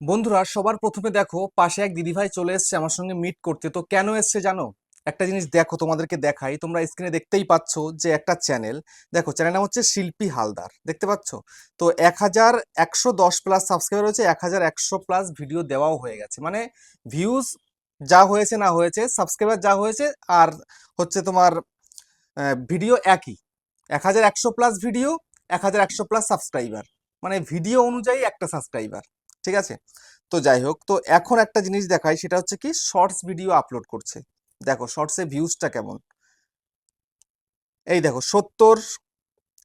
বন্ধুরা, সবার প্রথমে দেখো, পাশে এক দিদিভাই চলে এসেছে আমার সঙ্গে মিট করতে। তো কেন এসছে জানো? একটা জিনিস দেখো তোমাদেরকে দেখাই। তোমরা স্ক্রিনে দেখতেই পাচ্ছ যে একটা চ্যানেল দেখো চ্যানেল নাম হচ্ছে শিল্পী হালদার, দেখতে পাচ্ছ? তো এক হাজার একশো দশ প্লাস সাবস্ক্রাইবার হয়েছে এক হাজার একশো প্লাস ভিডিও দেওয়াও হয়ে গেছে। মানে ভিউজ যা হয়েছে না হয়েছে সাবস্ক্রাইবার যা হয়েছে, আর হচ্ছে তোমার ভিডিও একই। এক হাজার একশো প্লাস ভিডিও এক হাজার একশো প্লাস সাবস্ক্রাইবার মানে ভিডিও অনুযায়ী একটা সাবস্ক্রাইবার ঠিক আছে? তো যাই হোক, তো এখন একটা জিনিস দেখাই, সেটা হচ্ছে কি শর্টস ভিডিও আপলোড করছে। দেখো শর্টসে ভিউজটা কেমন? এই দেখো সত্তর,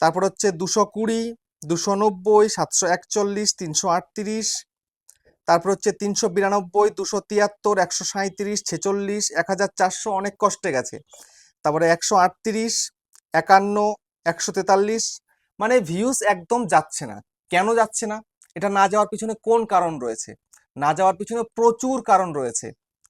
তারপর হচ্ছে দুশো কুড়ি, দুশো নব্বই, সাতশো একচল্লিশ, তিনশো আটত্রিশ, তারপর হচ্ছে তিনশো বিরানব্বই, দুশো তিয়াত্তর, একশো সাঁইত্রিশ, ছেচল্লিশ, এক হাজার চারশো অনেক কষ্টে গেছে। তারপরে একশো আটত্রিশ, একান্ন, একশো তেতাল্লিশ মানে ভিউজ একদম যাচ্ছে না। কেন যাচ্ছে না? এটা না যাওয়ার পিছনে কোন কারণ রয়েছে? না যাওয়ার পিছনে প্রচুর কারণ রয়েছে,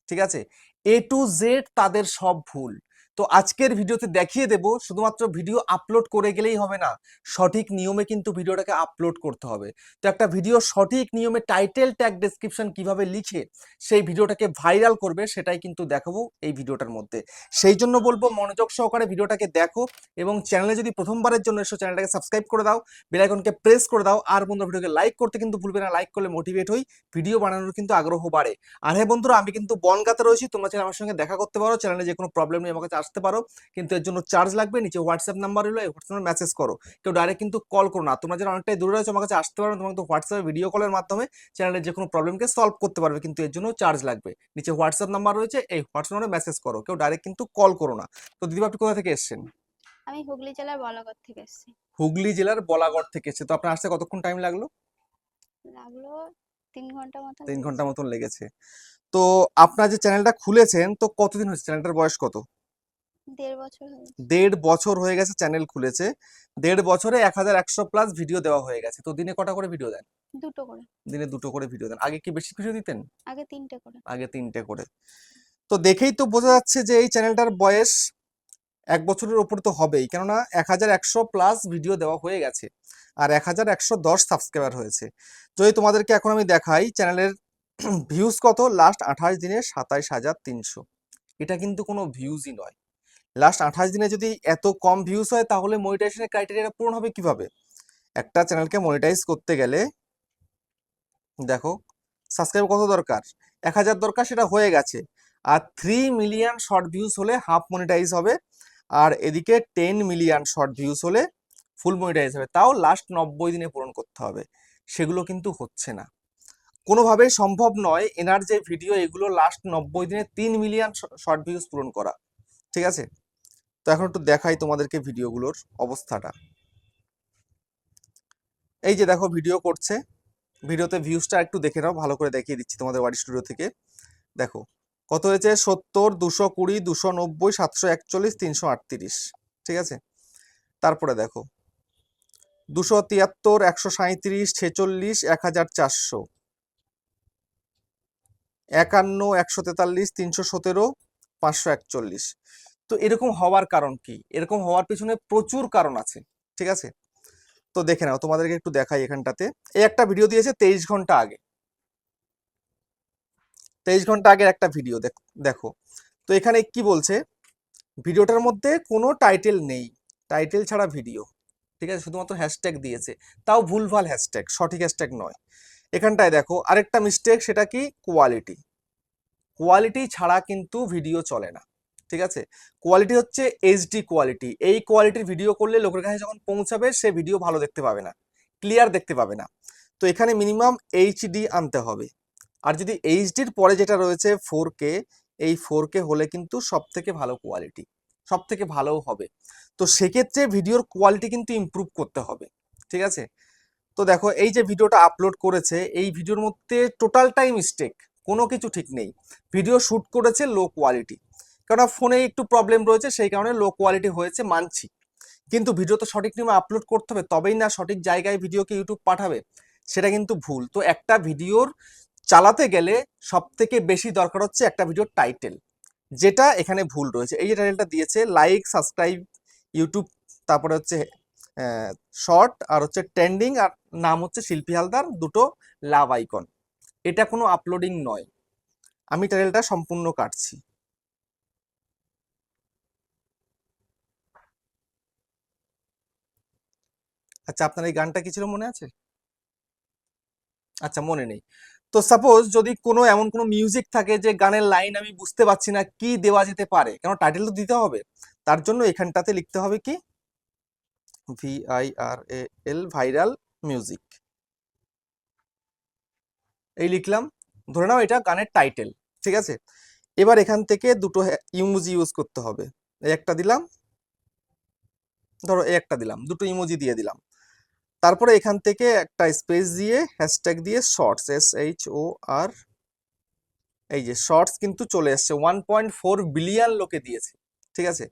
ঠিক আছে? এ টু জেড তাদের সব ভুল। তো আজকের ভিডিওতে দেখিয়ে দেব শুধুমাত্র ভিডিও আপলোড করে গেলেই হবে না, সঠিক নিয়মে কিন্তু ভিডিওটাকে আপলোড করতে হবে। তো একটা ভিডিও সঠিক নিয়মে টাইটেল ট্যাগ ডেসক্রিপশন কীভাবে লিখে সেই ভিডিওটাকে ভাইরাল করবে সেটাই কিন্তু দেখাবো এই ভিডিওটার মধ্যে। সেই জন্য বলব মনোযোগ সহকারে ভিডিওটাকে দেখো এবং চ্যানেলে যদি প্রথমবারের জন্য এসো চ্যানেলটাকে সাবস্ক্রাইব করে দাও বেল আইকনকে প্রেস করে দাও আর বন্ধুরা ভিডিওকে লাইক করতে কিন্তু ভুলবে না লাইক করলে মোটিভেট হই ভিডিও বানানোর কিন্তু আগ্রহ বাড়ে। আর হ্যাঁ বন্ধুরা আমি কিন্তু বনগাতে রয়েছি, তোমরা চ্যানেল আমার সঙ্গে দেখা করতে পারো চ্যানেলে যে কোনো প্রবলেম নেই আমার কাছে আসতে পারো। কিন্তু এর জন্য চার্জ লাগবে নিচে হোয়াটসঅ্যাপ নাম্বার হলো এই হোয়াটসঅ্যাপে মেসেজ করো। কেউ ডাইরেক্ট কিন্তু কল করো না। তোমরা যারা অনেকটাই দূরে রয়েছে আমার কাছে আসতে পারো তোমাকে তো হোয়াটসঅ্যাপে ভিডিও কলের মাধ্যমে চ্যানেলের যে কোনো প্রবলেমকে সলভ করতে পারবে কিন্তু এর জন্য চার্জ লাগবে। নিচে হোয়াটসঅ্যাপ নাম্বার রয়েছে এই হোয়াটসঅ্যাপ নাম্বারে মেসেজ করো। কেউ ডাইরেক্ট কিন্তু কল করো না। তো দিদিবা আপনি কোথা থেকে এসেছেন? আমি হুগলি জেলার বলাগড় থেকে এসেছি। হুগলি জেলার বলাগড় থেকে এসেছে। তো আপনার আসতে কতক্ষণ টাইম লাগল? লাগল তিন ঘণ্টা মতন তিন লেগেছে। ঘণ্টা মতন লেগেছে। তো আপনার যে চ্যানেলটা খুলেছেন তো কতদিন হয়েছে? চ্যানেলটার বয়স কত? দেড় বছর হয়ে গেছে। চ্যানেল খুলেছে। দেড় বছরে এক হাজার একশো প্লাস ভিডিও দেওয়া হয়ে গেছে। তো দিনে কটা করে ভিডিও দেন? দুটো করে। দিনে দুটো করে ভিডিও দেন। আগে কি বেশি ভিডিও দিতেন? আগে তিনটে করে। আগে তিনটে করে। তো দেখেই তো বোঝা যাচ্ছে যে এই চ্যানেলটার বয়স এক বছরের ওপর তো হবেই। কেননা এক হাজার একশো প্লাস ভিডিও দেওয়া হয়ে গেছে। আর এক হাজার একশো দশ সাবস্ক্রাইবার হয়েছে। যদি তোমাদেরকে এখন আমি দেখাই চ্যানেলের ভিউজ কত? লাস্ট আঠাশ দিনে সাতাইশ হাজার তিনশো। এটা কিন্তু কোনো ভিউজই নয়। লাস্ট আঠাশ দিনে যদি এত কম ভিউজ হয়, তাহলে মনিটাইজেশনের ক্রাইটেরিয়াটা পূরণ হবে কীভাবে? একটা চ্যানেলকে মনিটাইজ করতে গেলে, দেখো সাবস্ক্রাইব কত দরকার? এক হাজার দরকার, সেটা হয়ে গেছে। আর থ্রি মিলিয়ন শর্ট ভিউজ হলে হাফ মনিটাইজ হবে, আর এদিকে টেন মিলিয়ন শর্ট ভিউজ হলে ফুল মনিটাইজ হবে। তাও লাস্ট নব্বই দিনে পূরণ করতে হবে। সেগুলো কিন্তু হচ্ছে না। কোনোভাবেই সম্ভব নয় এনার যে ভিডিও এগুলো লাস্ট নব্বই দিনে তিন মিলিয়ন শর্ট ভিউজ পূরণ করা। ঠিক আছে? তো এখন একটু দেখাই তোমাদেরকে ভিডিওগুলোর অবস্থাটা। এই যে দেখো ভিডিও করছে, ভিডিওতে ভিউজটা একটু দেখে নাও, ভালো করে দেখিয়ে দিচ্ছি তোমাদের ওয়ারি স্টুডিও থেকে। দেখো, কত হয়েছে? সত্তর, দুশো কুড়ি, দুশো নব্বই, সাতশো একচল্লিশ, তিনশো আটত্রিশ। ঠিক আছে? তারপরে দেখো, দুশো তিয়াত্তর, একশো সাঁইত্রিশ, ছেচল্লিশ, এক হাজার চারশো। একান্ন, একশো তেতাল্লিশ, তিনশো সতেরো, পাঁচশো একচল্লিশ। তো এরকম হওয়ার কারণ কি? এরকম হওয়ার পিছনে প্রচুর কারণ আছে, ঠিক আছে? তো দেখে নাও, তোমাদেরকে একটু দেখাই এখানটাতে। এই একটা ভিডিও দিয়েছে তেইশ ঘণ্টা আগে। তেইশ ঘণ্টা আগের একটা ভিডিও দেখো তো এখানে কি বলছে? ভিডিওটার মধ্যে কোনো টাইটেল নেই। টাইটেল ছাড়া ভিডিও ঠিক আছে? শুধুমাত্র হ্যাশট্যাগ দিয়েছে। তাও ভুলভাল হ্যাশট্যাগ সঠিক হ্যাশট্যাগ নয়। এখানটায় দেখো, আরেকটা মিস্টেক সেটা কি? কোয়ালিটি কোয়ালিটি ছাড়া কিন্তু ভিডিও চলে না। ঠিক আছে? কোয়ালিটি হচ্ছে এইচডি কোয়ালিটি এই কোয়ালিটির ভিডিও করলে লোকের কাছে যখন পৌঁছাবে, সে ভিডিও ভালো দেখতে পাবে না। ক্লিয়ার দেখতে পাবে না। তো এখানে মিনিমাম এইচডি আনতে হবে। আর যদি এইচডির পরে যেটা রয়েছে ফোর কে এই ফোর কে হলে কিন্তু সব থেকে ভালো কোয়ালিটি সব থেকে ভালোও হবে। তো সেক্ষেত্রে ভিডিওর কোয়ালিটি কিন্তু ইমপ্রুভ করতে হবে। ঠিক আছে? তো দেখো, এই যে ভিডিওটা আপলোড করেছে, এই ভিডিওর মধ্যে টোটালটাই মিস্টেক কোনো কিছু ঠিক নেই। ভিডিও শ্যুট করেছে লো কোয়ালিটি কারণ ফোনে একটু প্রবলেম রয়েছে, সেই কারণে লো কোয়ালিটি হয়েছে মানছি। কিন্তু ভিডিও তো সঠিক নিয়মে আপলোড করতে হবে, তবেই না সঠিক জায়গায় ভিডিওকে ইউটিউব পাঠাবে, সেটা কিন্তু ভুল। তো একটা ভিডিওর চালাতে গেলে সব থেকে বেশি দরকার হচ্ছে একটা ভিডিওর টাইটেল যেটা এখানে ভুল রয়েছে। এই যে টাইটেলটা দিয়েছে লাইক সাবস্ক্রাইব ইউটিউব তারপরে হচ্ছে শর্ট আর হচ্ছে ট্রেন্ডিং আর নাম হচ্ছে শিল্পী হালদার, দুটো লাভ আইকন এটা কোনো আপলোডিং নয়। আমি টাইটেলটা সম্পূর্ণ কাটছি। আচ্ছা আপনার এই গানটা কি ছিল মনে আছে? আচ্ছা মনে নেই। তো সাপোজ যদি কোনো এমন কোনো মিউজিক থাকে যে গানের লাইন আমি বুঝতে পারছি না কি দেওয়া যেতে পারে, কেন টাইটেল তো দিতে হবে? তার জন্য এখানটাতে লিখতে হবে কি? ভি এল ভাইরাল মিউজিক এই লিখলাম, ধরে নাও এটা গানের টাইটেল ঠিক আছে? এবার এখান থেকে দুটো ইমোজি ইউজ করতে হবে। এই একটা দিলাম, ধরো এই একটা দিলাম, দুটো ইমোজি দিয়ে দিলাম। তারপরে এখান থেকে একটা স্পেস দিয়ে হ্যাশট্যাগ দিয়ে shorts S H O R এই যে শর্টস কিন্তু চলে এসছে। ওয়ান পয়েন্ট ফোর বিলিয়ন লোকে দিয়েছে, ঠিক আছে?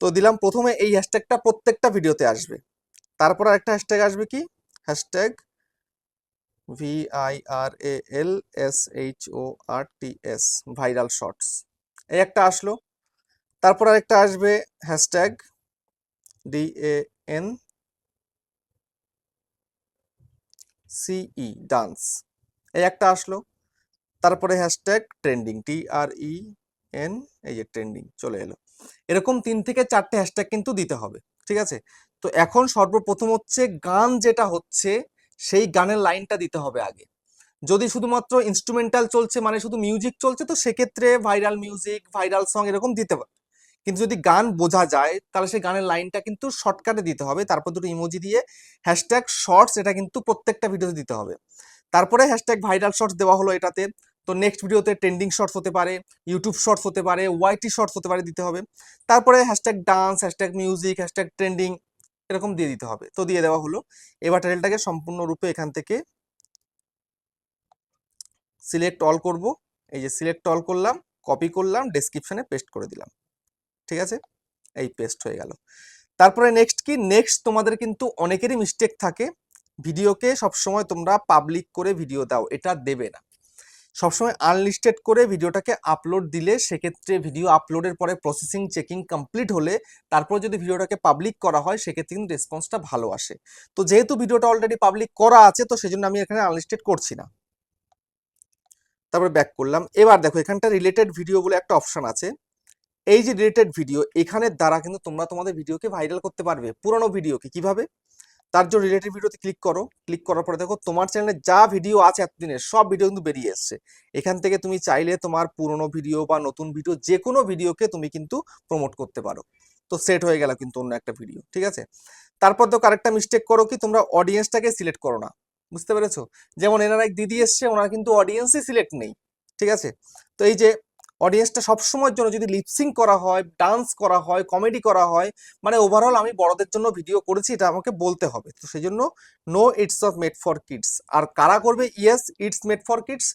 তো দিলাম প্রথমে এই হ্যাশট্যাগটা প্রত্যেকটা ভিডিওতে আসবে। তারপর একটা হ্যাশট্যাগ আসবে কি? Hashtag V I R A L S H O R T S viral shorts এই একটা আসলো। তারপর আরেকটা আসবে hashtag D A N C E dance. এই একটা আসলো। তারপরে hashtag trending T R E N এই যে ট্রেন্ডিং চলে এলো। এরকম তিন থেকে চারটে হ্যাশট্যাগ কিন্তু দিতে হবে, ঠিক আছে? তো এখন সর্বপ্রথম হচ্ছে গান যেটা হচ্ছে, সেই গানের লাইনটা দিতে হবে আগে। যদি শুধুমাত্র ইনস্ট্রুমেন্টাল চলছে মানে শুধু মিউজিক চলছে, তো সেক্ষেত্রে ভাইরাল মিউজিক ভাইরাল সং এরকম দিতে কিন্তু যদি গান বোঝা যায়, তাহলে সেই গানের লাইনটা কিন্তু শর্টকাটে দিতে হবে। তারপর দুটো ইমোজি দিয়ে হ্যাশট্যাগ শর্টস এটা কিন্তু প্রত্যেকটা ভিডিওতে দিতে হবে। তারপরে হ্যাশট্যাগ ভাইরাল শর্টস দেওয়া হলো এটাতে। তো নেক্সট ভিডিওতে ট্রেন্ডিং শর্টস হতে পারে ইউটিউব শর্টস হতে পারে ওয়াইটি শর্টস হতে পারে দিতে হবে। তারপরে hashtag dance hashtag music hashtag trending এরকম দিয়ে দিতে হবে। তো দিয়ে দেওয়া হলো। এবার টাইটেলটাকে সম্পূর্ণরূপে এখান থেকে সিলেক্ট অল করব। এই যে সিলেক্ট অল করলাম কপি করলাম ডেসক্রিপশনে পেস্ট করে দিলাম। ঠিক আছে? এই পেস্ট হয়ে গেল। তারপরে নেক্সট কি? নেক্সট তোমাদের কিন্তু অনেকেরই মিস্টেক থাকে। ভিডিওকে সবসময় তোমরা পাবলিক করে ভিডিও দাও, এটা দেবে না। সবসময় আনলিস্টেড করে ভিডিওটাকে আপলোড দিলে সেক্ষেত্রে ভিডিও আপলোডের পরে প্রসেসিং চেকিং কমপ্লিট হলে তারপর যদি ভিডিওটাকে পাবলিক করা হয়, সেক্ষেত্রে কিন্তু রেসপন্সটা ভালো আসে। তো যেহেতু ভিডিওটা অলরেডি পাবলিক করা আছে, তো সেজন্য আমি এখানে আনলিস্টেড করছি না। তারপরে ব্যাক করলাম। এবার দেখো, এখানটা রিলেটেড ভিডিও বলে একটা অপশন আছে। এই যে রিলেটেড ভিডিও এখানের দ্বারা কিন্তু তোমরা তোমাদের ভিডিওকে ভাইরাল করতে পারবে, পুরনো ভিডিওকে কীভাবে? তার জন্য রিলেটেড ভিডিওতে ক্লিক করো। ক্লিক করার পরে দেখো, তোমার চ্যানেলে যা ভিডিও আছে এতদিনের, সব ভিডিও কিন্তু বেরিয়ে এসছে। এখান থেকে তুমি চাইলে তোমার পুরনো ভিডিও বা নতুন ভিডিও যে কোনো ভিডিওকে তুমি কিন্তু প্রমোট করতে পারো। তো সেট হয়ে গেল কিন্তু অন্য একটা ভিডিও ঠিক আছে? তারপর তো আরেকটা মিস্টেক করো কি, তোমরা অডিয়েন্সটাকে সিলেক্ট করো না। বুঝতে পেরেছ? যেমন এনারা এক দিদি এসছে, ওনার কিন্তু অডিয়েন্সই সিলেক্ট নেই, ঠিক আছে? তো এই যে অডিয়েন্সটা সবসময়ের জন্য যদি লিপসিং করা হয় ডান্স করা হয় কমেডি করা হয় মানে ওভারঅল আমি বড়দের জন্য ভিডিও করেছি, এটা আমাকে বলতে হবে। তো সেই জন্য no it's of made for kids আর কারা করবে? Yes it's made for kids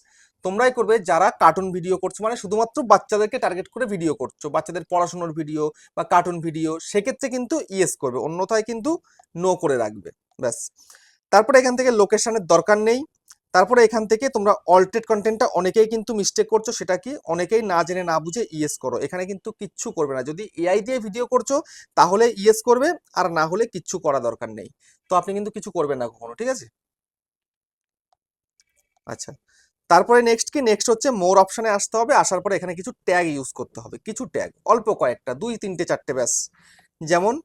তোমরাই করবে যারা কার্টুন ভিডিও করছ মানে শুধুমাত্র বাচ্চাদেরকে টার্গেট করে ভিডিও করছ, বাচ্চাদের পড়াশোনার ভিডিও বা কার্টুন ভিডিও সেক্ষেত্রে কিন্তু ইয়েস করবে, অন্যথায় কিন্তু নো করে রাখবে, ব্যাস। তারপরে এখান থেকে লোকেশনের দরকার নেই। তারপরে এখান থেকে তোমরা অল্টেড কন্টেন্টটা অনেকেই কিন্তু মিস্টেক করছ সেটা কি অনেকেই না জেনে, না বুঝে ইয়েস করো। এখানে কিন্তু কিচ্ছু করবে না। যদি এআই দিয়ে ভিডিও করছ, তাহলে ইয়েস করবে, আর না হলে কিচ্ছু করা দরকার নেই। তো আপনি কিন্তু কিছু করবেন না কখনো, ঠিক আছে? আচ্ছা তারপরে নেক্সট কি? নেক্সট হচ্ছে মোর অপশানে আসতে হবে, আসার পরে এখানে কিছু ট্যাগ ইউজ করতে হবে। কিছু ট্যাগ অল্প কয়েকটা, দুই, তিনটে, চারটে, ব্যাস। যেমন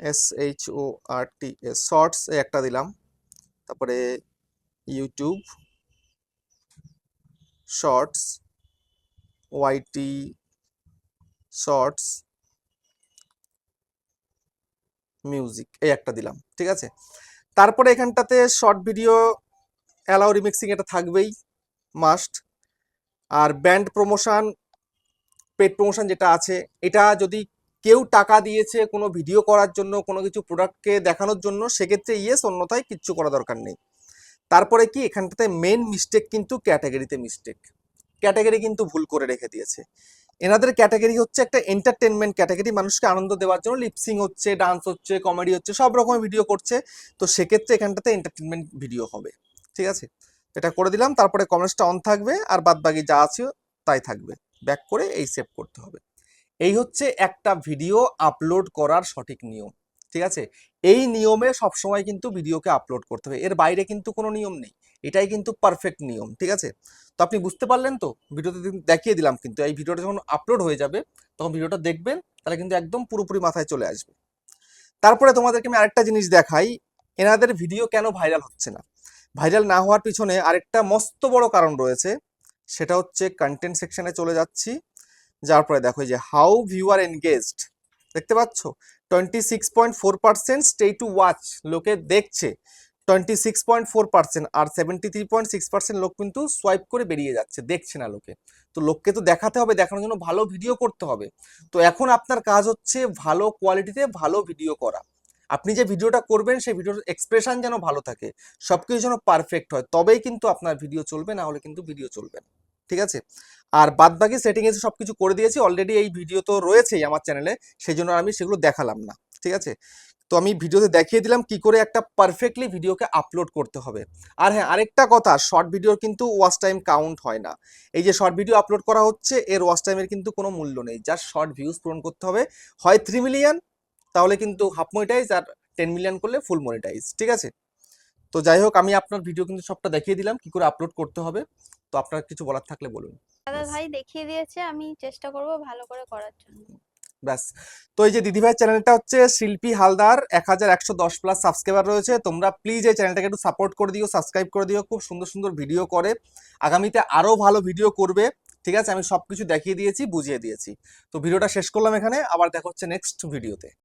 S H O R T S shorts একটা দিলাম। তারপরে YouTube shorts YT shorts music এই একটা দিলাম, ঠিক আছে? তারপরে এখানটাতে শর্ট ভিডিও অ্যালাউ রিমিক্সিং এটা থাকবেই মাস্ট আর ব্যান্ড প্রমোশন পেড প্রমোশন যেটা আছে, এটা যদি কেউ টাকা দিয়েছে কোনো ভিডিও করার জন্য, কোনো কিছু প্রোডাক্টকে দেখানোর জন্য, সেক্ষেত্রে ইয়েস অন্যথায় কিচ্ছু করা দরকার নেই। তারপরে কি এখানটাতে মেন মিস্টেক কিন্তু ক্যাটাগরিতে মিস্টেক ক্যাটাগরি কিন্তু ভুল করে রেখে দিয়েছে। এনাদের ক্যাটাগরি হচ্ছে একটা এন্টারটেনমেন্ট ক্যাটাগরি মানুষকে আনন্দ দেওয়ার জন্য লিপসিং হচ্ছে ডান্স হচ্ছে কমেডি হচ্ছে, সব রকমের ভিডিও করছে। তো সেক্ষেত্রে এখানটাতে এন্টারটেনমেন্ট ভিডিও হবে। ঠিক আছে? এটা করে দিলাম, তারপরে কমেন্টসটা অন থাকবে, আর বাদ বাকি যা আছে তাই থাকবে। ব্যাক করে এই সেভ করতে হবে। এই হচ্ছে একটা ভিডিও আপলোড করার সঠিক নিয়ম। ঠিক আছে? এই নিয়মে সবসময় কিন্তু ভিডিওকে আপলোড করতে হবে। এর বাইরে কিন্তু কোনো নিয়ম নেই। এটাই কিন্তু পারফেক্ট নিয়ম, ঠিক আছে? তো আপনি বুঝতে পারলেন তো? ভিডিওতে দেখিয়ে দিলাম কিন্তু। এই ভিডিওটা যখন আপলোড হয়ে যাবে, তখন ভিডিওটা দেখবেন, তাহলে কিন্তু একদম পুরোপুরি মাথায় চলে আসবে। তারপরে তোমাদেরকে আমি আরেকটা জিনিস দেখাই। এনাদের ভিডিও কেন ভাইরাল হচ্ছে না? ভাইরাল না হওয়ার পিছনে আরেকটা মস্ত বড় কারণ রয়েছে। সেটা হচ্ছে কন্টেন্ট সেকশনে চলে যাচ্ছি। যার পরে দেখো যে হাউ ভিউয়ার এনগেজড দেখতে পাচ্ছ? Twenty six point four percent stay to watch লোকে দেখছে। Twenty six point four percent আর seventy three point six percent লোক কিন্তু সোয়াইপ করে বেরিয়ে যাচ্ছে, দেখছে না লোকে। তো লোককে তো দেখাতে হবে, দেখানোর জন্য ভালো ভিডিও করতে হবে। তো এখন আপনার কাজ হচ্ছে ভালো কোয়ালিটিতে ভালো ভিডিও করা। আপনি যে ভিডিওটা করবেন, সেই ভিডিওর এক্সপ্রেশন যেন ভালো থাকে সব কিছু যেন পারফেক্ট হয়, তবেই কিন্তু আপনার ভিডিও চলবে, না হলে কিন্তু ভিডিও চলবে না। ঠিক আছে? আর বাদ বাকি সেটিং এসে সব কিছু করে দিয়েছি অলরেডি এই ভিডিও তো রয়েছেই আমার চ্যানেলে সেই জন্য আমি সেগুলো দেখালাম না, ঠিক আছে? তো আমি ভিডিওতে দেখিয়ে দিলাম কি করে একটা পারফেক্টলি ভিডিওকে আপলোড করতে হবে। আর হ্যাঁ আরেকটা কথা শর্ট ভিডিওর কিন্তু ওয়াচ টাইম কাউন্ট হয় না। এই যে শর্ট ভিডিও আপলোড করা হচ্ছে, এর ওয়াচ টাইমের কিন্তু কোনো মূল্য নেই। জাস্ট শর্ট ভিউজ পূরণ করতে হবে। হয় থ্রি মিলিয়ন তাহলে কিন্তু হাফ মনিটাইজ আর টেন মিলিয়ন করলে ফুল মনিটাইজ ঠিক আছে? তো যাই হোক, আমি আপনার ভিডিও কিন্তু সবটা দেখিয়ে দিলাম, কি করে আপলোড করতে হবে। তো আপনার কিছু বলার থাকলে বলুন। দাদা ভাই দেখিয়ে দিয়েছে আমি চেষ্টা করব ভালো করে করার জন্য। ব্যাস। তো এই যে দিদিভাই চ্যানেলটা হচ্ছে শিল্পী হালদার এক হাজার একশো দশ প্লাস সাবস্ক্রাইবার রয়েছে। তোমরা প্লিজ এই চ্যানেলটাকে একটু সাপোর্ট করে দিও সাবস্ক্রাইব করে দিও খুব সুন্দর সুন্দর ভিডিও করে। আগামীতে আরও ভালো ভিডিও করবে। ঠিক আছে? আমি সব কিছু দেখিয়ে দিয়েছি বুঝিয়ে দিয়েছি। তো ভিডিওটা শেষ করলাম এখানে। আবার দেখা হচ্ছে নেক্সট ভিডিওতে